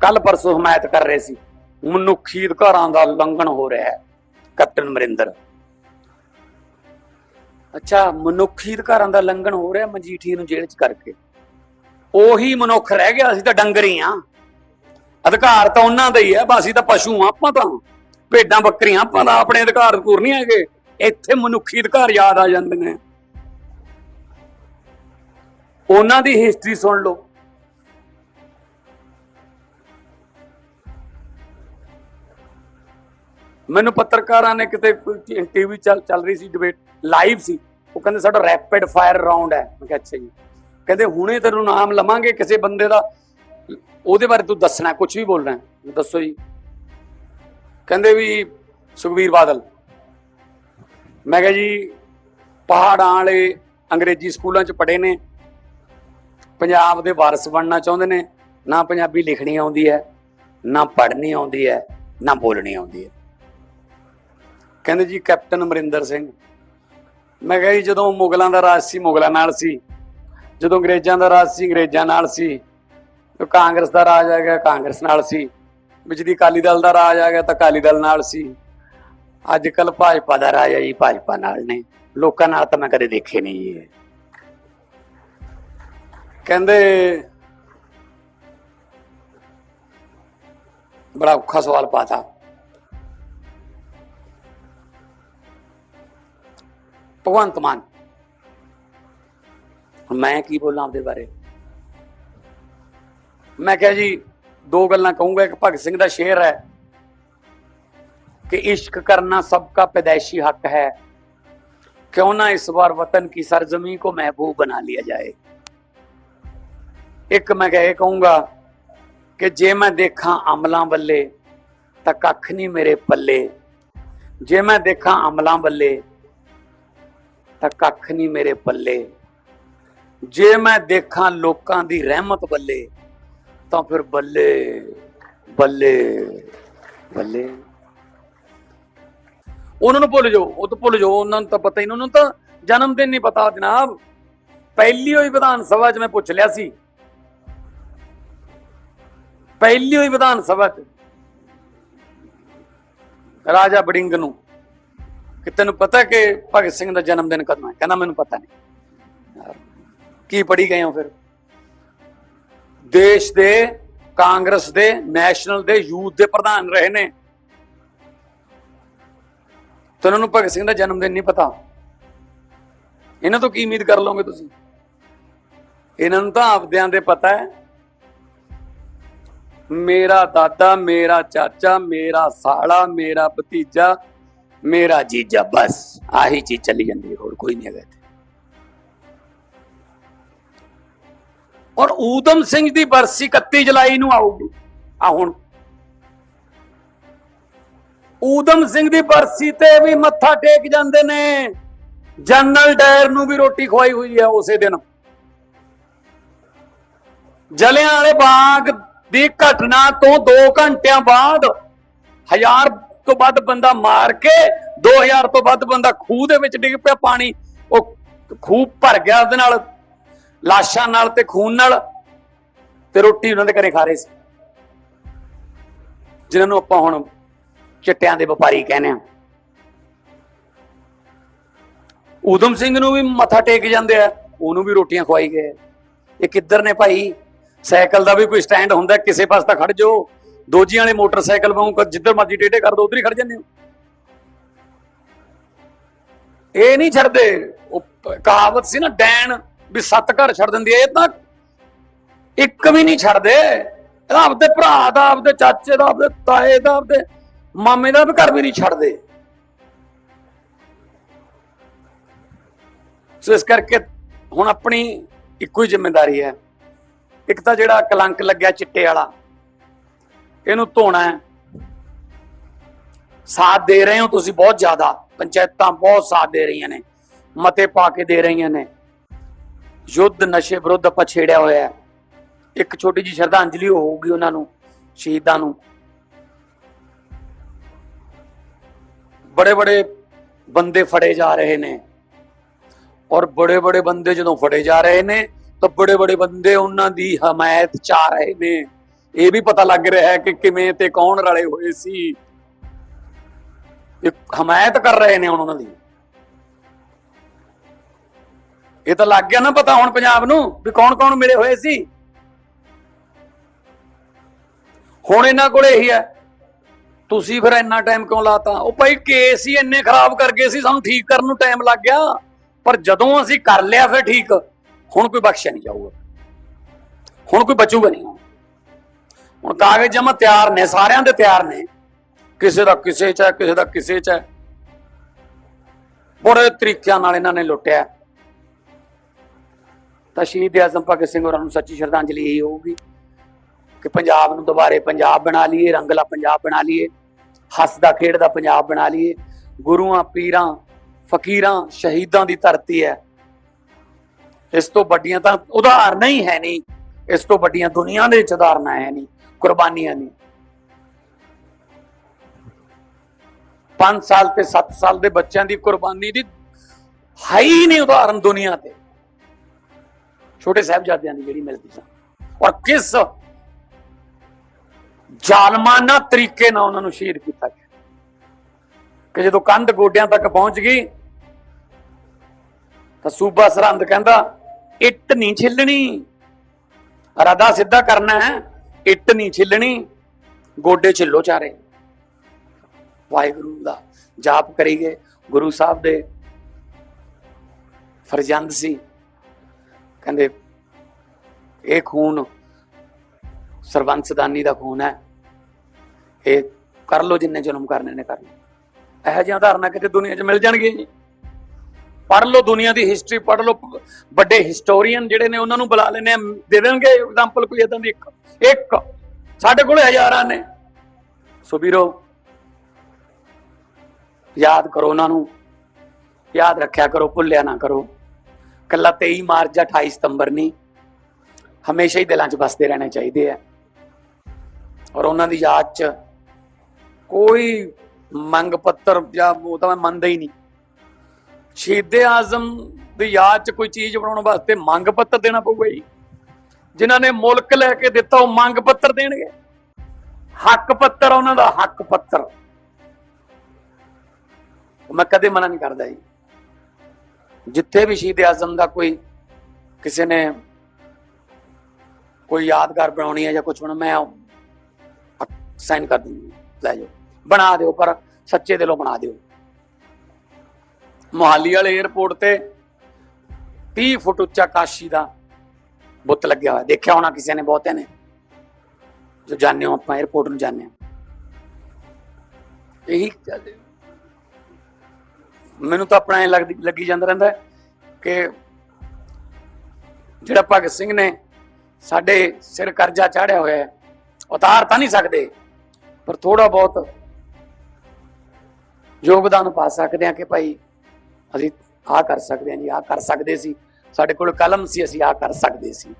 ਕੱਲ ਪਰਸੋਂ ਹਮਾਇਤ ਕਰ ਰਹੇ ਸੀ। ਮਨੁੱਖੀ ਅਧਿਕਾਰਾਂ ਦਾ ਉਲੰਘਣ ਹੋ ਰਿਹਾ ਹੈ, ਕੈਪਟਨ ਅਮਰਿੰਦਰ। ਅੱਛਾ ਮਨੁੱਖੀ ਅਧਿਕਾਰਾਂ ਦਾ ਉਲੰਘਣ ਹੋ ਰਿਹਾ ਮਜੀਠੀ ਨੂੰ ਜੇਲ੍ਹ 'ਚ ਕਰਕੇ। ਉਹੀ ਮਨੁੱਖ ਰਹਿ ਗਿਆ, ਅਸੀਂ ਤਾਂ ਡੰਗਰ ਹੀ ਆ ਅਧਿਕਾਰ ਤਾਂ ਉਹਨਾਂ ਦਾ ਹੀ ਹੈ, ਬਸ ਅਸੀਂ ਤਾਂ ਪਸ਼ੂ ਆ ਆਪਾਂ ਤਾਂ। ਭੇਡਾਂ, ਬੱਕਰੀਆਂ ਆਪਾਂ ਦਾ ਆਪਣੇ ਅਧਿਕਾਰ ਪੂਰ ਨਹੀਂ ਹੈਗੇ। ਇੱਥੇ ਮਨੁੱਖੀ ਅਧਿਕਾਰ ਯਾਦ ਆ ਜਾਂਦੇ ਨੇ। ਉਹਨਾਂ ਦੀ ਹਿਸਟਰੀ ਸੁਣ ਲਓ। ਮੈਨੂੰ ਪੱਤਰਕਾਰਾਂ ਨੇ ਕਿਤੇ ਟੀਵੀ ਚੱਲ ਚੱਲ ਰਹੀ ਸੀ ਡਿਬੇਟ ਲਾਈਵ ਸੀ। ਉਹ ਕਹਿੰਦੇ ਸਾਡਾ ਰੈਪਿਡ ਫਾਇਰ ਰਾਉਂਡ ਹੈ। ਮੈਂ ਕਿਹਾ ਅੱਛਾ ਜੀ। ਕਹਿੰਦੇ ਹੁਣੇ ਤੈਨੂੰ ਨਾਮ ਲਵਾਂਗੇ ਕਿਸੇ ਬੰਦੇ ਦਾ। ਉਹਦੇ ਬਾਰੇ ਤੂੰ ਦੱਸਣਾ ਕੁਝ ਵੀ ਬੋਲਣਾ। ਦੱਸੋ ਜੀ। ਕਹਿੰਦੇ ਵੀ ਸੁਖਵੀਰ ਬਾਦਲ। ਮੈਂ ਕਿਹਾ ਜੀ, ਪਹਾੜਾਂ ਵਾਲੇ ਅੰਗਰੇਜ਼ੀ ਸਕੂਲਾਂ 'ਚ ਪੜ੍ਹੇ ਨੇ। ਪੰਜਾਬ ਦੇ ਵਾਰਸ ਬਣਨਾ ਚਾਹੁੰਦੇ ਨੇ। ਨਾ ਪੰਜਾਬੀ ਲਿਖਣੀ ਆਉਂਦੀ ਹੈ, ਨਾ ਪੜ੍ਹਨੀ ਆਉਂਦੀ ਹੈ, ਨਾ ਬੋਲਣੀ ਆਉਂਦੀ ਹੈ। ਕਹਿੰਦੇ ਜੀ, ਕੈਪਟਨ ਅਮਰਿੰਦਰ ਸਿੰਘ। ਮੈਂ ਕਿਹਾ ਜੀ, ਜਦੋਂ ਮੁਗਲਾਂ ਦਾ ਰਾਜ ਸੀ, ਮੁਗਲਾਂ ਨਾਲ ਸੀ। ਜਦੋਂ ਅੰਗਰੇਜ਼ਾਂ ਦਾ ਰਾਜ ਸੀ, ਅੰਗਰੇਜ਼ਾਂ ਨਾਲ ਸੀ। ਕਾਂਗਰਸ ਦਾ ਰਾਜ ਆ ਗਿਆ, ਕਾਂਗਰਸ ਨਾਲ ਸੀ। ਵਿੱਚ ਦੀ ਅਕਾਲੀ ਦਲ ਦਾ ਰਾਜ ਆ ਗਿਆ, ਤਾਂ ਅਕਾਲੀ ਦਲ ਨਾਲ ਸੀ। ਅੱਜ ਕੱਲ ਭਾਜਪਾ ਦਾ ਰਾਜ ਹੈ ਜੀ, ਭਾਜਪਾ ਨਾਲ ਨੇ। ਲੋਕਾਂ ਨਾਲ ਤਾਂ ਮੈਂ ਕਦੇ ਦੇਖੇ ਨਹੀਂ ਇਹ। ਕਹਿੰਦੇ, ਬੜਾ ਔਖਾ ਸਵਾਲ ਪਾਤਾ। ਭਗਵੰਤ ਮਾਨ। ਮੈਂ ਕੀ ਬੋਲਾਂ ਆਪਦੇ ਬਾਰੇ? ਮੈਂ ਕਿਹਾ ਜੀ, ਦੋ ਗੱਲਾਂ ਕਹੂੰਗਾ। ਇੱਕ ਭਗਤ ਸਿੰਘ ਦਾ ਸ਼ੇਰ ਹੈ ਕਿ ਇਸ਼ਕ ਕਰਨਾ ਸਭ ਦਾ ਪੈਦਾਇਸ਼ੀ ਹੱਕ ਹੈ। ਕਿਉਂ ਨਾ ਇਸ ਵਾਰ ਵਤਨ ਕੀ ਸਰਜ਼ਮੀ ਕੋ ਮਹਿਬੂਬ ਬਣਾ ਲਿਆ ਜਾਏ। ਇੱਕ ਮੈਂ ਕਹੇ ਕਹੂੰਗਾ ਕਿ ਜੇ ਮੈਂ ਦੇਖਾਂ ਅਮਲਾਂ ਵੱਲੇ ਤਾਂ ਕੱਖ ਨਹੀਂ ਮੇਰੇ ਪੱਲੇ। ਜੇ ਮੈਂ ਦੇਖਾਂ ਅਮਲਾਂ ਵੱਲੇ ਤਾਂ ਕੱਖ ਨਹੀਂ ਮੇਰੇ ਪੱਲੇ ਜੇ ਮੈਂ ਦੇਖਾਂ ਲੋਕਾਂ ਦੀ ਰਹਿਮਤ ਬੱਲੇ, ਤਾਂ ਫਿਰ ਬੱਲੇ ਬੱਲੇ ਬੱਲੇ। ਉਹਨਾਂ ਨੂੰ ਭੁੱਲ ਜਾਓ, ਉਹ ਤਾਂ ਭੁੱਲ ਜਾਓ, ਉਹਨਾਂ ਨੂੰ ਤਾਂ ਪਤਾ ਹੀ ਨਹੀਂ, ਉਹਨਾਂ ਨੂੰ ਤਾਂ ਜਨਮ ਦਿਨ ਨਹੀਂ ਪਤਾ ਜਨਾਬ। ਪਹਿਲੀ ਹੋਈ ਵਿਧਾਨ ਸਭਾ 'ਚ ਮੈਂ ਪੁੱਛ ਲਿਆ ਸੀ। ਪਹਿਲੀ ਹੋਈ ਵਿਧਾਨ ਸਭਾ 'ਚ। ਰਾਜਾ ਬੜਿੰਗ ਨੂੰ। ਕਿ ਤੈਨੂੰ ਪਤਾ ਕਿ ਭਗਤ ਸਿੰਘ ਦਾ ਜਨਮ ਦਿਨ ਕਦੋਂ ਹੈ? ਕਹਿੰਦਾ, ਮੈਨੂੰ ਪਤਾ ਨਹੀਂ। ਕੀ ਪੜੀ ਗਏ ਹੋ ਫਿਰ? ਦੇਸ਼ ਦੇ, ਕਾਂਗਰਸ ਦੇ, ਨੈਸ਼ਨਲ ਦੇ ਯੂਥ ਦੇ ਪ੍ਰਧਾਨ ਰਹੇ ਨੇ। ਤੇ ਨੂੰ ਭਗਤ ਸਿੰਘ ਦਾ ਜਨਮ ਦਿਨ ਨਹੀਂ ਪਤਾ? ਇਹਨਾਂ ਤੋਂ ਕੀ ਉਮੀਦ ਕਰ ਲਓਗੇ ਤੁਸੀਂ? ਇਹਨਾਂ ਨੂੰ ਤਾਂ ਆਪਦਿਆਂ ਦੇ ਪਤਾ ਹੈ। ਮੇਰਾ ਦਾਦਾ, ਮੇਰਾ ਚਾਚਾ, ਮੇਰਾ ਸਾਲਾ, ਮੇਰਾ ਭਤੀਜਾ ਮੇਰਾ ਜੀਜਾ ਬਸ ਆਹੀ ਚੀਜ਼ ਚੱਲੀ ਜਾਂਦੀ ਹੋਰ ਕੋਈ ਨਹੀਂ ਹੈਗਾ ਔਰ ਊਧਮ ਸਿੰਘ ਦੀ ਬਰਸੀ 31 ਜੁਲਾਈ ਨੂੰ ਆਊਗੀ। ਆ ਹੁਣ। ਊਧਮ ਸਿੰਘ ਦੀ ਬਰਸੀ ਤੇ ਵੀ ਮੱਥਾ ਟੇਕ ਜਾਂਦੇ ਨੇ। ਜਨਰਲ ਡਾਇਰ ਨੂੰ ਵੀ ਰੋਟੀ ਖਵਾਈ ਹੋਈ ਹੈ ਉਸੇ ਦਿਨ। ਜਲਿਆਂ ਵਾਲੇ ਬਾਗ ਦੀ ਘਟਨਾ ਤੋਂ 2 ਘੰਟਿਆਂ ਬਾਅਦ ਹਜ਼ਾਰ ਤੋਂ ਵੱਧ ਬੰਦਾ ਮਾਰ ਕੇ 2000 ਤੋਂ ਵੱਧ ਬੰਦਾ ਖੂਹ ਦੇ ਵਿੱਚ ਡਿੱਗ ਪਿਆ ਪਾਣੀ, ਉਹ ਖੂਹ ਭਰ ਗਿਆ ਉਹਦੇ ਨਾਲ, ਲਾਸ਼ਾਂ ਨਾਲ ਤੇ ਖੂਨ ਨਾਲ ਤੇ ਰੋਟੀ ਉਹਨਾਂ ਦੇ ਘਰੇ ਖਾ ਰਹੇ ਸੀ। ਜਿਨ੍ਹਾਂ ਨੂੰ ਆਪਾਂ ਹੁਣ ਚਿੱਟਿਆਂ ਦੇ ਵਪਾਰੀ ਕਹਿੰਦੇ ਆ ਊਧਮ ਸਿੰਘ ਨੂੰ ਵੀ ਮੱਥਾ ਟੇਕ ਜਾਂਦੇ ਆ, ਉਹਨੂੰ ਵੀ ਰੋਟੀਆਂ ਖਵਾਈ ਗਏ। ਇਹ ਕਿੱਧਰ ਨੇ ਭਾਈ? ਸਾਈਕਲ ਦਾ ਵੀ ਕੋਈ ਸਟੈਂਡ ਹੁੰਦਾ, ਕਿਸੇ ਪਾਸੇ ਤਾਂ ਖੜ ਜਾਓ। ਦੋਜੀਆਂ ਵਾਲੇ ਮੋਟਰਸਾਈਕਲ ਵਾਂਗੂ ਜਿੱਧਰ ਮਰਜ਼ੀ ਟੇਢੇ ਕਰ ਦੋ, ਉਧਰ ਹੀ ਖੜ ਜਾਂਦੇ ਹੋ। ਇਹ ਨਹੀਂ ਛੱਡਦੇ। ਉਹ ਕਹਾਵਤ ਸੀ ਨਾ ਡੈਣ ਵੀ ਸੱਤ ਘਰ ਛੱਡ ਦਿੰਦੀ ਹੈ। ਇਹ ਤਾਂ ਇੱਕ ਵੀ ਨਹੀਂ ਛੱਡਦੇ। ਇਹਦਾ ਆਪਦੇ ਭਰਾ ਦਾ, ਆਪਦੇ ਚਾਚੇ ਦਾ, ਆਪਦੇ ਤਾਏ ਦਾ, ਆਪਦੇ ਮਾਮੇ ਦਾ ਵੀ ਘਰ ਵੀ ਨਹੀਂ ਛੱਡਦੇ। ਸੋ ਇਸ ਕਰਕੇ ਹੁਣ ਆਪਣੀ ਇੱਕੋ ਹੀ ਜ਼ਿੰਮੇਵਾਰੀ ਹੈ। ਇੱਕ ਤਾਂ ਜਿਹੜਾ ਕਲੰਕ ਲੱਗਿਆ ਚਿੱਟੇ ਵਾਲਾ। ਇਹਨੂੰ ਧੋਣਾ ਹੈ। ਸਾਥ ਦੇ ਰਹੇ ਹੋ ਤੁਸੀਂ ਬਹੁਤ ਜ਼ਿਆਦਾ। ਪੰਚਾਇਤਾਂ ਬਹੁਤ ਸਾਥ ਦੇ ਰਹੀਆਂ ਨੇ। ਮਤੇ ਪਾ ਕੇ ਦੇ ਰਹੀਆਂ ਨੇ। ਯੁੱਧ ਨਸ਼ੇ ਵਿਰੁੱਧ ਆਪਾਂ ਛੇੜਿਆ ਹੋਇਆ ਹੈ। ਇੱਕ ਛੋਟੀ ਜੀ ਸ਼ਰਧਾਂਜਲੀ ਹੋਊਗੀ ਉਹਨਾਂ ਨੂੰ, ਸ਼ਹੀਦਾਂ ਨੂੰ। ਬੜੇ ਬੜੇ ਬੰਦੇ ਫੜੇ ਜਾ ਰਹੇ ਨੇ। ਔਰ ਬੜੇ ਬੜੇ ਬੰਦੇ ਜਦੋਂ ਫੜੇ ਜਾ ਰਹੇ ਨੇ, ਤਾਂ ਬੜੇ ਬੜੇ ਬੰਦੇ ਉਹਨਾਂ ਦੀ ਹਮਾਇਤ ਚ ਰਹੇ ਨੇ। ਇਹ ਵੀ ਪਤਾ ਲੱਗ ਰਿਹਾ ਹੈ ਕਿ ਕਿਵੇਂ ਤੇ ਕੌਣ ਰਲੇ ਹੋਏ ਸੀ। ਇਹ ਹਮਾਇਤ ਕਰ ਰਹੇ ਨੇ ਹੁਣ ਉਹਨਾਂ ਦੀ। ਇਹ ਤਾਂ ਲੱਗ ਗਿਆ ਨਾ ਪਤਾ ਹੁਣ ਪੰਜਾਬ ਨੂੰ ਵੀ ਕੌਣ ਕੌਣ ਮਿਲੇ ਹੋਏ ਸੀ। ਹੁਣ ਇਹਨਾਂ ਕੋਲ ਇਹੀ ਹੈ। ਤੁਸੀਂ ਫਿਰ ਇੰਨਾ ਟਾਈਮ ਕਿਉਂ ਲਾਤਾ? ਉਹ ਭਾਈ ਕੇਸ ਹੀ ਇੰਨੇ ਖਰਾਬ ਕਰ ਗਏ ਸੀ, ਸਾਨੂੰ ਠੀਕ ਕਰਨ ਨੂੰ ਟਾਈਮ ਲੱਗ ਗਿਆ। ਪਰ ਜਦੋਂ ਅਸੀਂ ਕਰ ਲਿਆ ਫਿਰ ਠੀਕ, ਹੁਣ ਕੋਈ ਬਖਸ਼ਿਆ ਨਹੀਂ ਜਾਊਗਾ। ਹੁਣ ਕੋਈ ਬਚੂਗਾ ਨਹੀਂ। ਹੁਣ ਕਾਗਜ਼ ਜਮਾ ਤਿਆਰ ਨੇ, ਸਾਰਿਆਂ ਦੇ ਤਿਆਰ ਨੇ। ਕਿਸੇ ਦਾ ਕਿਸੇ ਚ ਹੈ, ਕਿਸੇ ਦਾ ਕਿਸੇ ਚ ਹੈ। ਬੜੇ ਤਰੀਕਿਆਂ ਨਾਲ ਇਹਨਾਂ ਨੇ ਲੁੱਟਿਆ। ਤਾਂ ਸ਼ਹੀਦ ਆਜ਼ਮ ਭਗਤ ਸਿੰਘ ਹੋਰਾਂ ਨੂੰ ਸੱਚੀ ਸ਼ਰਧਾਂਜਲੀ ਇਹੀ ਹੋਊਗੀ ਕਿ ਪੰਜਾਬ ਨੂੰ ਦੁਬਾਰੇ ਪੰਜਾਬ ਬਣਾ ਲਈਏ ਰੰਗਲਾ ਪੰਜਾਬ ਬਣਾ ਲਈਏ ਹੱਸਦਾ ਖੇਡਦਾ ਪੰਜਾਬ ਬਣਾ ਲਈਏ। ਗੁਰੂਆਂ, ਪੀਰਾਂ, ਫਕੀਰਾਂ, ਸ਼ਹੀਦਾਂ ਦੀ ਧਰਤੀ ਹੈ। ਇਸ ਤੋਂ ਵੱਡੀਆਂ ਤਾਂ ਉਦਾਹਰਨਾਂ ਹੀ ਹੈ ਨਹੀਂ। ਇਸ ਤੋਂ ਵੱਡੀਆਂ ਦੁਨੀਆ ਦੇ ਵਿੱਚ ਉਦਾਹਰਨਾਂ ਹੈ ਨਹੀਂ। ਕੁਰਬਾਨੀਆਂ ਨਹੀਂ 5 ਸਾਲ ਤੇ 7 ਸਾਲ ਦੇ ਬੱਚਿਆਂ ਦੀ ਕੁਰਬਾਨੀ ਦੀ ਹੈ ਹੀ ਨਹੀਂ ਉਦਾਹਰਨ ਦੁਨੀਆ ਤੇ। ਛੋਟੇ ਸਾਹਿਬਜ਼ਾਦਿਆਂ ਦੀ ਜਿਹੜੀ ਮਿਲਦੀ ਸੀ। ਔਰ ਕਿਸ ਜ਼ਾਲਮਾਨਾ ਤਰੀਕੇ ਨਾਲ ਉਹਨਾਂ ਨੂੰ ਸ਼ਹੀਦ ਕੀਤਾ ਗਿਆ। ਕਿ ਜਦੋਂ ਕੰਧ ਗੋਡਿਆਂ ਤੱਕ ਪਹੁੰਚ ਗਈ, ਤਾਂ ਸੂਬਾ ਸਰਹੰਦ ਕਹਿੰਦਾ, ਇੱਟ ਨਹੀਂ ਛਿੱਲਣੀ, ਰਦਾ ਸਿੱਧਾ ਕਰਨਾ ਹੈ। ਇੱਟ ਨਹੀਂ ਛਿੱਲਣੀ, ਗੋਡੇ ਛਿੱਲੋ ਚਾਰੇ। ਵਾਹਿਗੁਰੂ ਦਾ ਜਾਪ ਕਰੀਏ ਗੁਰੂ ਸਾਹਿਬ ਦੇ ਫਰਜ਼ੰਦ ਸੀ। ਕਹਿੰਦੇ, ਇਹ ਖੂਨ ਸਰਬੰਸ ਦਾਨੀ ਦਾ ਖੂਨ ਹੈ। ਇਹ ਕਰ ਲੋ ਜਿੰਨੇ ਜ਼ੁਲਮ ਕਰਨੇ ਨੇ ਕਰ ਲੋ ਇਹੋ ਜਿਹੀਆਂ ਧਾਰਨਾ ਕਿਤੇ ਦੁਨੀਆ 'ਚ ਮਿਲ ਜਾਣਗੀਆਂ ਜੀ। ਪੜ੍ਹ ਲਓ ਦੁਨੀਆ ਦੀ ਹਿਸਟਰੀ ਪੜ੍ਹ ਲਓ ਵੱਡੇ ਹਿਸਟੋਰੀਅਨ ਜਿਹੜੇ ਨੇ ਉਹਨਾਂ ਨੂੰ ਬੁਲਾ ਲੈਣੇ ਦੇ ਦੇਣਗੇ ਐਗਜ਼ਾਮਪਲ ਕੋਈ ਇਦਾਂ ਦੀ ਇੱਕ। ਇੱਕ। ਸਾਡੇ ਕੋਲ ਹਜ਼ਾਰਾਂ ਨੇ। ਸੋ ਵੀਰੋ, ਯਾਦ ਕਰੋ ਉਹਨਾਂ ਨੂੰ। ਯਾਦ ਰੱਖਿਆ ਕਰੋ, ਭੁੱਲਿਆ ਨਾ ਕਰੋ। ਕੱਲਾ 23 ਮਾਰਚ ਜਾਂ 28 ਸਤੰਬਰ ਨਹੀਂ। ਹਮੇਸ਼ਾ ਹੀ ਦਿਲਾਂ 'ਚ ਵਸਦੇ ਰਹਿਣੇ ਚਾਹੀਦੇ ਆ। ਔਰ ਉਹਨਾਂ ਦੀ ਯਾਦ 'ਚ ਕੋਈ ਮੰਗ ਪੱਤਰ ਜਾਂ ਉਹ ਤਾਂ ਮੈਂ ਮੰਨਦਾ ਹੀ ਨਹੀਂ। ਸ਼ਹੀਦੇ ਆਜ਼ਮ ਦੀ ਯਾਦ 'ਚ ਕੋਈ ਚੀਜ਼ ਬਣਾਉਣ ਵਾਸਤੇ ਮੰਗ ਪੱਤਰ ਦੇਣਾ ਪਊਗਾ ਜੀ। ਜਿਨ੍ਹਾਂ ਨੇ ਮੁਲਕ ਲੈ ਕੇ ਦਿੱਤਾ, ਉਹ ਮੰਗ ਪੱਤਰ ਦੇਣਗੇ। ਹੱਕ ਪੱਤਰ ਉਹਨਾਂ ਦਾ, ਹੱਕ ਪੱਤਰ। ਉਹ ਮੈਂ ਕਦੇ ਮਨਾ ਨਹੀਂ ਕਰਦਾ ਜੀ। ਜਿੱਥੇ ਵੀ ਸ਼ਹੀਦ ਆਜ਼ਮ ਦਾ ਕੋਈ ਕਿਸੇ ਨੇ ਕੋਈ ਯਾਦਗਾਰ ਬਣਾਉਣੀ ਹੈ ਜਾਂ ਕੁਝ ਬਣਾ ਮੈਂ ਸਾਈਨ ਕਰ ਦੂੰਗੀ ਲੈ ਜਾਓ। ਬਣਾ ਦਿਓ, ਪਰ ਸੱਚੇ ਦਿਲੋਂ ਬਣਾ ਦਿਓ। ਮੋਹਾਲੀ ਵਾਲੇ 에어ਪੋਰਟ ਤੇ 30 ਫੁੱਟ ਉੱਚਾ ਕਾਸ਼ੀ ਦਾ ਬੁੱਤ ਲੱਗਿਆ ਹੋਇਆ। ਦੇਖਿਆ ਹੋਣਾ ਕਿਸੇ ਨੇ, ਬਹੁਤਿਆਂ ਨੇ। ਜੋ ਜਾਣਦੇ ਹੋ, ਆਪਾਂ 에어ਪੋਰਟ ਨੂੰ ਜਾਣਦੇ ਹਾਂ। ਇਹੀ ਮੈਨੂੰ ਤਾਂ ਆਪਣਾ ਇਹ ਲੱਗਦੀ, ਲੱਗੀ ਜਾਂਦਾ ਰਹਿੰਦਾ ਕਿ ਜਿਹੜਾ ਭਗਤ ਸਿੰਘ ਨੇ ਸਾਡੇ ਸਿਰ ਕਰਜ਼ਾ ਚਾੜਿਆ ਹੋਇਆ ਉਤਾਰ ਤਾਂ ਨਹੀਂ ਸਕਦੇ, ਪਰ ਥੋੜਾ ਬਹੁਤ ਯੋਗਦਾਨ ਪਾ ਸਕਦੇ ਆ ਕਿ ਭਾਈ ਅਸੀਂ ਆਹ ਕਰ ਸਕਦੇ ਹਾਂ ਜੀ, ਆਹ ਕਰ ਸਕਦੇ ਸੀ। ਸਾਡੇ ਕੋਲ ਕਲਮ ਸੀ, ਅਸੀਂ ਆਹ ਕਰ ਸਕਦੇ ਸੀ।